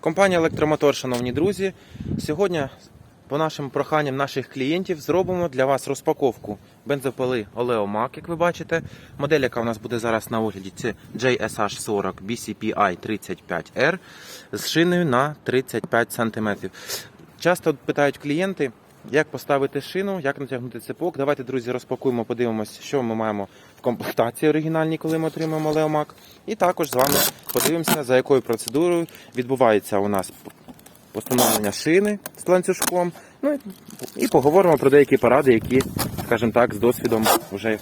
Компанія Електромотор, шановні друзі. Сьогодні, по нашим проханням наших клієнтів, зробимо для вас розпаковку бензопили Oleomac, як ви бачите. Модель, яка у нас буде зараз на огляді, це JSH40 BCPI 35R з шиною на 35 см. Часто питають клієнти, як поставити шину, як натягнути цепок. Давайте, друзі, розпакуємо, подивимося, що ми маємо в комплектації оригінальній, коли ми отримаємо Леомак. І також з вами подивимося, за якою процедурою відбувається у нас постановлення шини з ланцюжком. Ну і поговоримо про деякі поради, які, скажімо так, з досвідом вже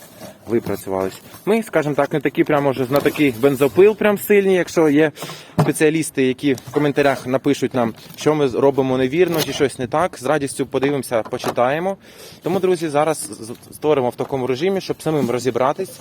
випрацювались. Ми, скажімо так, не такі прямо вже знатоки бензопил, прям сильні. Якщо є спеціалісти, які в коментарях напишуть нам, що ми робимо невірно чи щось не так, з радістю подивимося, почитаємо. Тому, друзі, зараз створимо в такому режимі, щоб самим розібратись,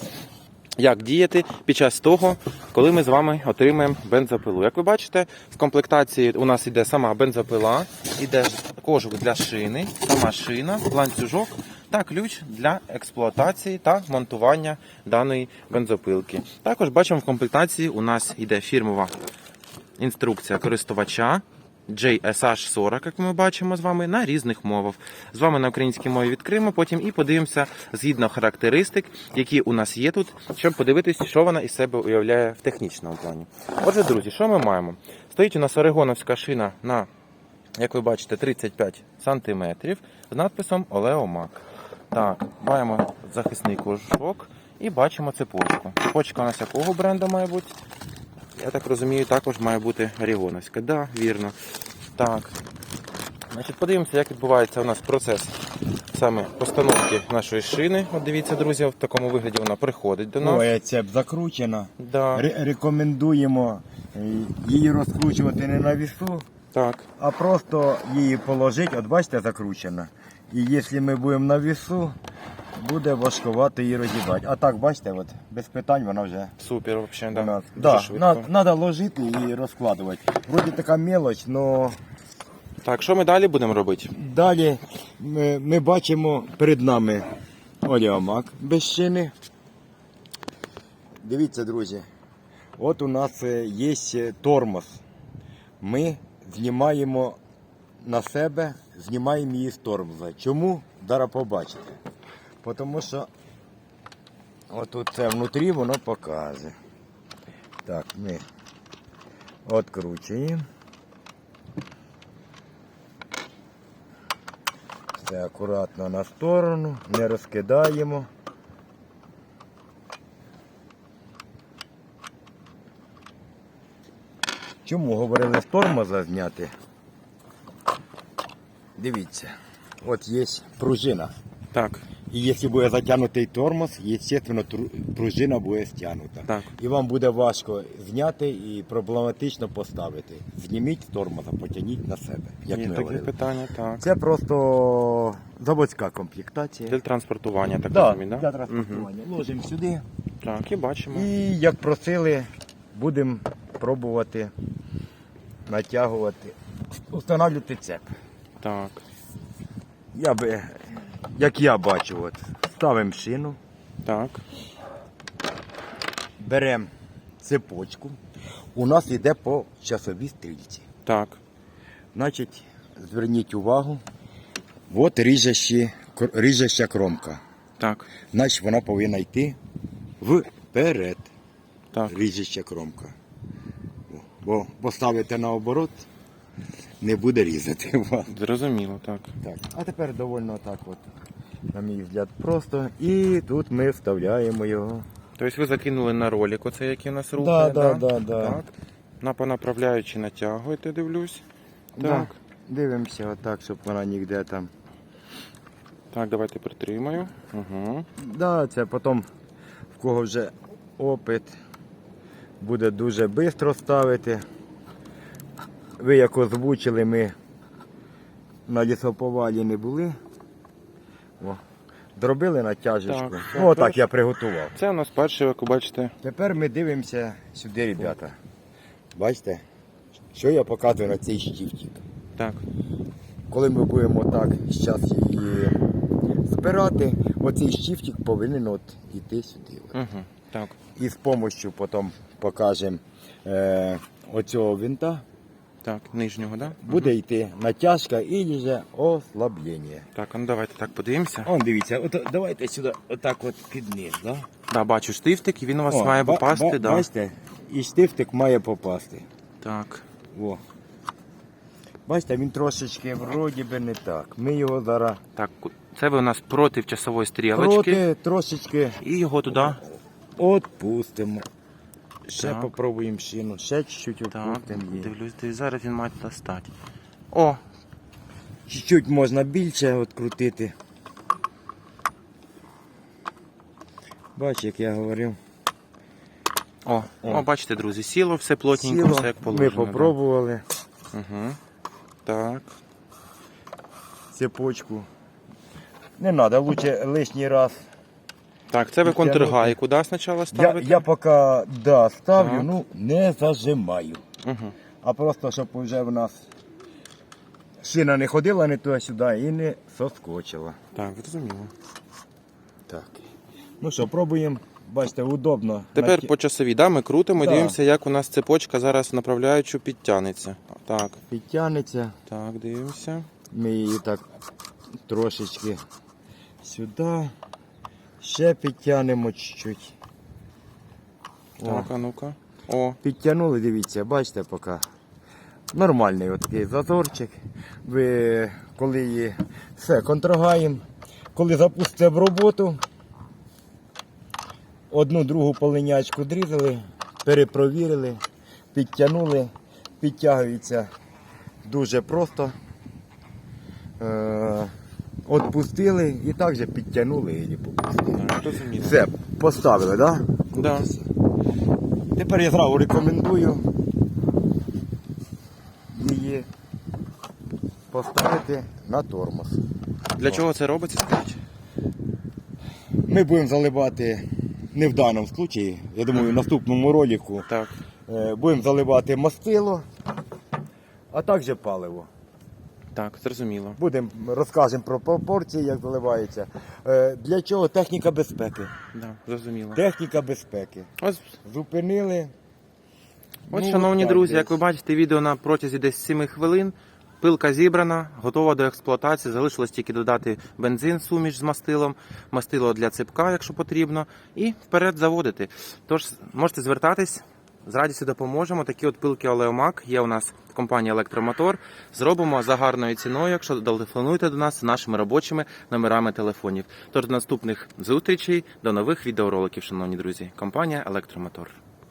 як діяти під час того, коли ми з вами отримаємо бензопилу. Як ви бачите, в комплектації у нас йде сама бензопила, йде кожух для шини, сама шина, ланцюжок та ключ для експлуатації та монтування даної бензопилки. Також бачимо в комплектації у нас йде фірмова інструкція користувача. JSH40, як ми бачимо з вами, на різних мовах. З вами на українській мові відкриємо, потім і подивимося згідно характеристик, які у нас є тут, щоб подивитися, що вона із себе уявляє в технічному плані. Отже, друзі, що ми маємо? Стоїть у нас орегоновська шина на, як ви бачите, 35 см з надписом Oleomac. Так, маємо захисний кожушок і бачимо цепочку. Цепочка у нас якого бренду має бути? Я так розумію, також має бути Орігоновська. Да, вірно. Так. Значить, подивимося, як відбувається у нас процес саме постановки нашої шини. От дивіться, друзі, в такому вигляді вона приходить до нас. Ой, цеп закручена. Да, Ре- Рекомендуємо е, її розкручувати не на вісу, так. а просто її положити. От бачите, закручена. І якщо ми будемо на вісу, буде важкувато її розібрати. А так, бачите, от, без питань вона вже Супер, взагалі, да. нас. Да. Надо ложити і розкладувати. Вроді така мелоч, але Так, що ми далі будемо робити? далі ми, ми бачимо перед нами оліомак без шини. Дивіться, друзі, от у нас е, є е, тормоз. Ми знімаємо на себе, знімаємо її з тормоза. Чому? Зараз побачите. Тому що отут це внутрі воно покаже. Так, ми відкручуємо. Все акуратно на сторону, не розкидаємо. Чому говорили з тормоза зняти? Дивіться, от є пружина. Так, І якщо буде затягнутий тормоз, звісно, пружина буде стягнута. так. І вам буде важко зняти і проблематично поставити. Зніміть з тормоза, потягніть на себе. Як Є ми такі питання, так. Це просто заводська комплектація. Для транспортування, так Да, розумію, для да? транспортування. Ложимо сюди. Так, і бачимо. І як просили, будемо пробувати натягувати, встановлювати цеп. Так, Я би, як я бачу, от, ставимо шину, так, беремо цепочку. У нас йде по часовій стрільці. так. Значить, зверніть увагу, от ріжещі, кр- ріжеща кромка. Так, Значить, вона повинна йти вперед. так. ріжеща кромка. О, Бо поставите наоборот, не буде різати вас. Зрозуміло, так. Так. А тепер довольно так от, на мій взгляд, просто. І тут ми вставляємо його. Тобто ви закинули на ролик, оце який у нас Да, рухає, да, да, да. Так. На понаправляючи натягуєте, дивлюсь. Да. Так. Дивимося отак, щоб вона ніде там. Так, давайте притримаю. Угу. Да, це потім, в кого вже опит, буде дуже швидко ставити. Ви як озвучили, ми на лісоповалі не були. О, зробили натяжечку. Так, О, так. так я приготував. Це у нас перший, як ви бачите. Тепер ми дивимося сюди, ребята. Бачите, що я показую на цей щифтик. Так, Коли ми будемо так зараз її збирати, оцей щифтик повинен от іти сюди. От. угу. так, І з допомогою потім покажемо е, оцього винта Так, нижнього, да? буде йти натяжка і же ослаблення. Так, а ну давайте так подивимося. Он дивіться, от давайте сюди отак от під низ, да? Да, бачу штифтик, і він у вас О, має ба- попасти, ба- да. Бачите, і штифтик має попасти. Так. О. Бачите, він трошечки вроді би не так. Ми його зараз Так, ку- це ви у нас проти часової стрілочки. проти трошечки І його туди. відпустимо. Ще Так. попробуємо шину, ще чуть-чуть Так, дивлюсь, дивлюсь, зараз він має туди стати. О, Чуть-чуть можна більше відкрутити. Бач, як я говорив. о, О. о, бачите, друзі, сіло, все плотненько, Сіло, все як положено. ми попробували Угу. Так. цепочку. Не треба, лучше лишній раз. Так, це ви Підтягнути. контргайку, да, спочатку Я, ставите? я поки да, ставлю, Так. ну не зажимаю. Угу. А просто щоб вже в нас шина не ходила не туди-сюди і не соскочила. Так, зрозуміло. Так. Ну що, пробуємо. Бачите, удобно. Тепер Наті- по часовій, да, ми крутимо і Да. дивимося, як у нас цепочка зараз в направляючу підтягнеться. Так, підтягнеться. так, дивимося. Ми її так трошечки сюди. Ще підтягнемо чуть-чуть. Так, а ну-ка. О, Підтягнули, дивіться, бачите поки. Нормальний такий зазорчик. Ви коли її все контрогаємо, коли запустите в роботу, одну другу полинячку дрізали, перепровірили, підтягнули, підтягується дуже просто. Е, Отпустили і також підтягнули і попустили. так. Все, поставили, так? Да? Да. Тепер я зразу рекомендую її поставити на тормоз. Для чого це робиться, скажіть? Ми будемо заливати не в даному випадку, я думаю, в наступному ролику Так. е, будемо заливати мастило, а також паливо. Так, зрозуміло. Будемо розкажемо про пропорції, як заливається. Е, Для чого техніка безпеки? Да, зрозуміло. Техніка безпеки. Ось, Зупинили. ось Ну, шановні так, друзі, десь. як ви бачите, відео на протязі десь 7 хвилин. Пилка зібрана, готова до експлуатації. Залишилось тільки додати бензин, суміш з мастилом, мастило для ципка, якщо потрібно, і вперед заводити. Тож можете звертатись, з радістю допоможемо. Такі от пилки Олеомак є у нас в компанії Електромотор. Зробимо за гарною ціною, якщо телефонуєте до нас нашими робочими номерами телефонів. Тож до наступних зустрічей, до нових відеороликів, шановні друзі. Компанія Електромотор.